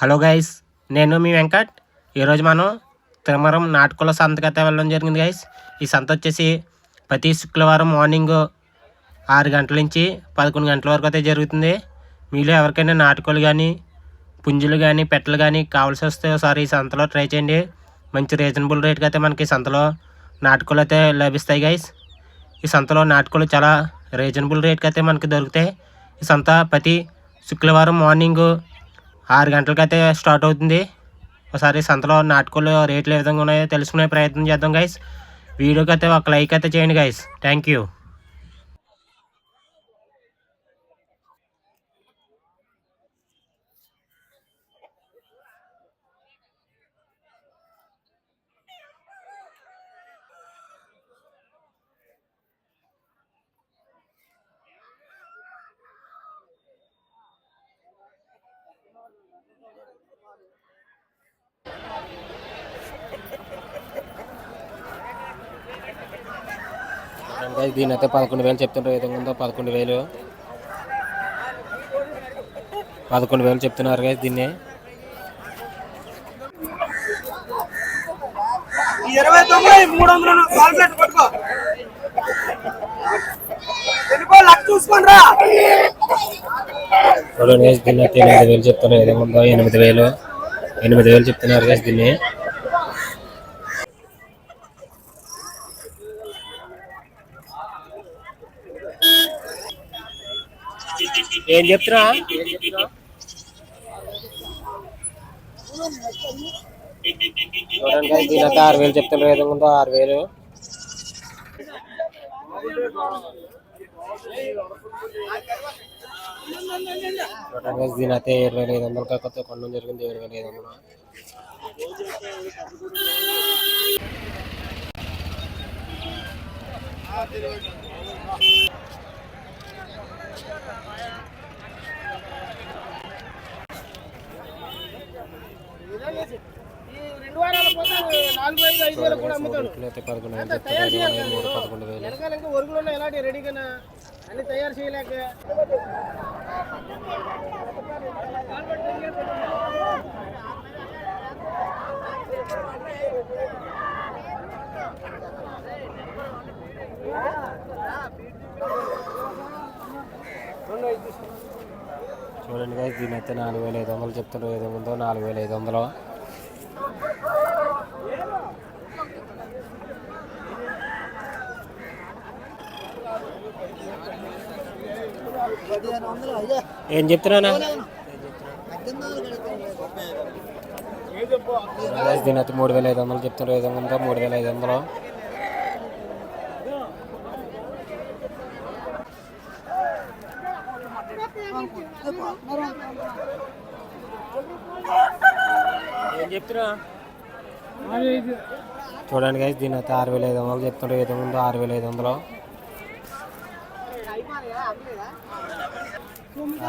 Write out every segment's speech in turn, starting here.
Hello guys నేను మీ వెంకట్. ఈరోజు మనం తిరుమరం నాటకుల సంతకైతే వెళ్ళడం జరిగింది గైస్. ఈ సంత వచ్చేసి ప్రతి శుక్రవారం మార్నింగ్ ఆరు గంటల నుంచి పదకొండు గంటల వరకు అయితే జరుగుతుంది. మీలో ఎవరికైనా నాటకాలు కానీ పుంజులు కానీ పెట్టలు కానీ కావాల్సి వస్తే ఒకసారి ఈ సంతలో ట్రై చేయండి. మంచి రీజనబుల్ రేట్కి అయితే మనకి సంతలో నాటకాలు అయితే లభిస్తాయి గైస్. ఈ సంతలో నాటుకోలు చాలా రీజనబుల్ రేట్కి అయితే మనకి దొరుకుతాయి. ఈ సంత ప్రతి శుక్రవారం మార్నింగ్ ఆరు గంటలకైతే స్టార్ట్ అవుతుంది. ఒకసారి సంతలో నాటుకోలు రేట్లు ఏ విధంగా ఉన్నాయో తెలుసుకునే ప్రయత్నం చేద్దాం గైస్ వీడియోకి అయితే ఒక లైక్ అయితే చేయండి గైస్ థ్యాంక్ యూ దీని అయితే పదకొండు వేలు చెప్తుంటారు ఏ విధంగా ఉందో పదకొండు వేలు. పదకొండు వేలు చెప్తున్నారు గైస్ దీన్ని. ఇరవై తొమ్మిది మూడు వందలు కాల్కులేట్ పట్టుకో. వెళ్ళిపో లక్ష చూసుకోండి చూడండి గైస్ దీన్ని అయితే ఎనిమిది వేలు చెప్తున్నారు. ఏ విధంగా ఉందో ఎనిమిది వేలు. ఎనిమిది వేలు చెప్తున్నారు గైస్ దీన్ని. ఏం చెప్తున్నా? చూడండి దీని అయితే ఆరు వేలు చెప్తాను ఏ విధంగా ఉందో ఆరు వేలు చూడండి దీని అయితే ఏడు వేల ఐదు వందలు కాకపోతే కొనడం జరిగింది ఏడు వేల ఐదు వందలు వారాల పోతే నాలుగు వేలు ఐదు వేలు కూడా అమ్ముతాడు వీటిలో అయితే పదకొండు వేలు చెప్తున్నారు ఇరవై మూడు పదకొండు వేలు వెనకాల ఇంకా ఒరుగులు ఎలాంటి రెడీగా అన్ని తయారు చేయలేక. చూడండి దీని అయితే నాలుగు వేల ఐదు వందలు చెప్తున్నారు ఏదో ఉందో నాలుగు వేల ఐదు వందలు. ఏం చెప్తున్నానా? Guys, దీని అయితే మూడు వేల ఐదు వందలు చెప్తున్నారు ఐదు ఉందో? మూడు వేల ఐదు వందలు. ఏం చెప్తున్నా? చూడండి గైస్ దీని అయితే ఆరు వేల ఐదు వందలు చెప్తున్నారు ఏదో ఉందో ఆరు వేల ఐదు వందలు.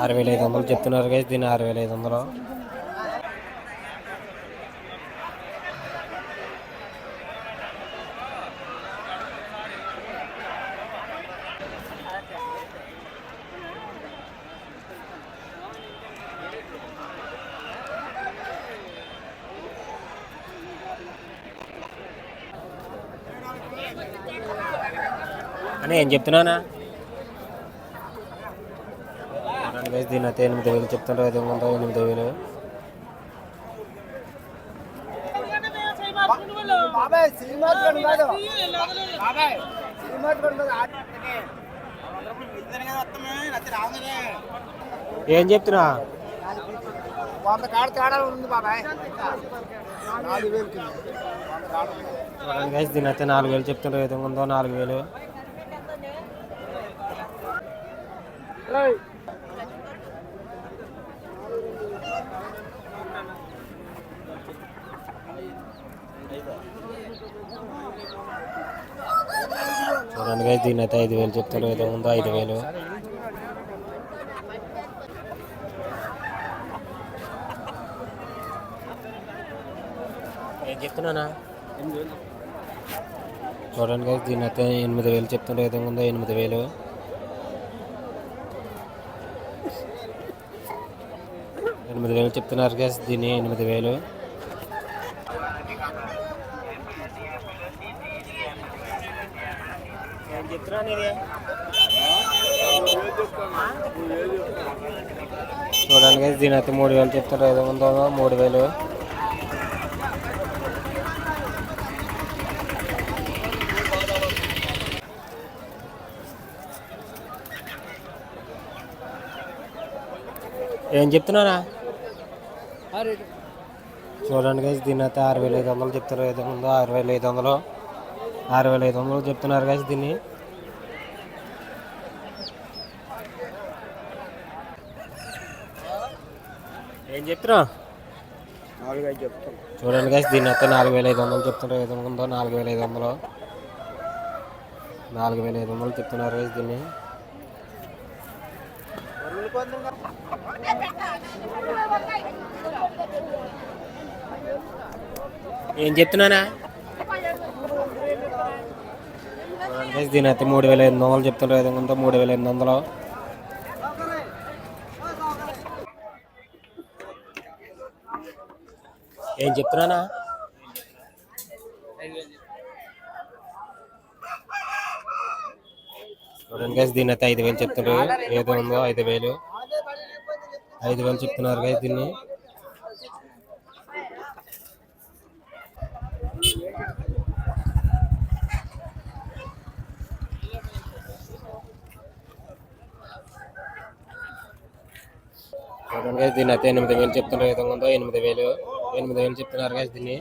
ఆరు వేల ఐదు వందలు చెప్తున్నారు గైస్ దీని ఆరు వేల ఐదు వందలు. అని ఏం చెప్తున్నానా? దీని అయితే ఎనిమిది వేలు చెప్తుంటారు ఐదు వందల ఎనిమిది వేలు. ఏం చెప్తున్నా? వంద కాడ తేడా ఉంది బాబాయ్ నాలుగు వేలు దీని అయితే నాలుగు వేలు చెప్తుంటారు ఐదు వందలు నాలుగు వేలు. చూడండి దీని అయితే ఐదు వేలు చెప్తారు ఏదో ఉందో ఐదు వేలు. ఏం చెప్తున్నానా? చూడండి దీని అయితే ఎనిమిది వేలు చెప్తుంటే ఏదో ఉందో ఎనిమిది వేలు. ఎనిమిది వేలు చెప్తున్నారు గైస్ దీన్ని ఎనిమిది వేలు. చూడండి గైస్ దీని అయితే మూడు వేలు చెప్తారు. ఐదు వందో మూడు వేలు. ఏం చెప్తున్నారా చూడండి గైస్ దీన్ని అయితే ఆరు వేల ఐదు వందలు చెప్తారు ఐదు వందలు ఆరు వేల ఐదు వందలు ఆరు వేల ఐదు వందలు చెప్తున్నారు గైస్ దీన్ని. ఏం చెప్తున్నావు చూడండి గైస్ దీన్ని అయితే నాలుగు వేల ఐదు వందలు చెప్తున్నారు ఐదు వందలు నాలుగు వేల ఐదు వందలు నాలుగు వేల ఐదు వందలు చెప్తున్నారు గైస్ దీన్ని. ఏం చెప్తున్నానా? దీని అయితే మూడు వేల ఎనిమిది వందలు చెప్తున్నారు వందలు మూడు వేల ఎనిమిది వందలు. ఏం చెప్తున్నానా? చూడండి గైస్ దీన్ని అయితే ఐదు వేలు చెప్తున్నారు ఏదో ఉందో ఐదు వేలు. ఐదు వేలు చెప్తున్నారు గైస్ దీన్ని. చూడండి గైస్ దీన్ని అయితే ఎనిమిది వేలు చెప్తున్నారు. ఏదో ఉందో ఎనిమిది వేలు. ఎనిమిది వేలు చెప్తున్నారు గైస్ దీన్ని.